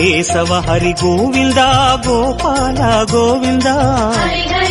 கேசவ ஹரி கோவிந்தா கோபால கோவிந்தா ஹரி ஹரி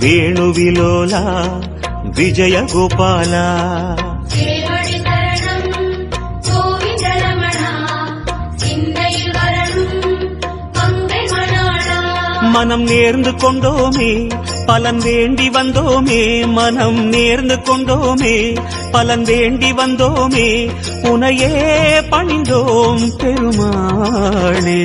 வேணுவிலோலா விஜயகோபாலா. மனம் நேர்ந்து கொண்டோமே பலன் வேண்டி வந்தோமே மனம் நேர்ந்து கொண்டோமே பலன் வேண்டி வந்தோமே உனையே பணிந்தோம் பெருமாளே.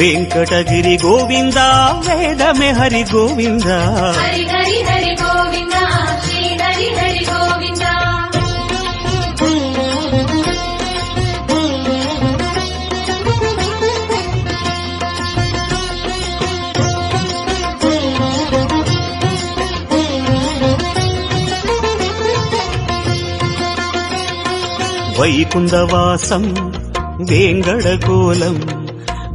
கோவிந்தா வெங்கடகிரி கோவிந்தா வேதமே ஹரி கோவிந்தா ஹரி ஹரி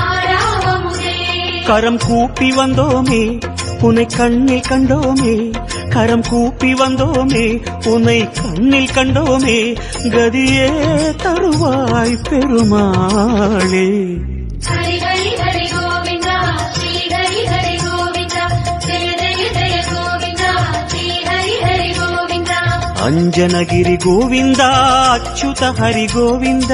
ஆராவமுதே கரம் கூப்பி வந்தோமே உன்னை கண்ணில் கண்டோமே கரம் கூப்பி வந்தோமே உன்னை கண்ணில் கண்டோமே கதியே தருவாய் பெருமாளே ಅಂಜನಗಿರಿ ಗೋವಿಂದ ಅಚ್ಯುತ ಹರಿ ಗೋವಿಂದ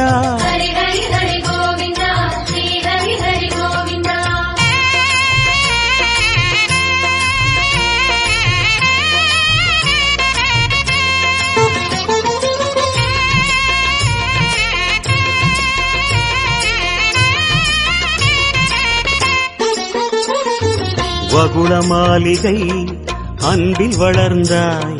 வகுள மாளிகை அன்பில் வளர்ந்தாய்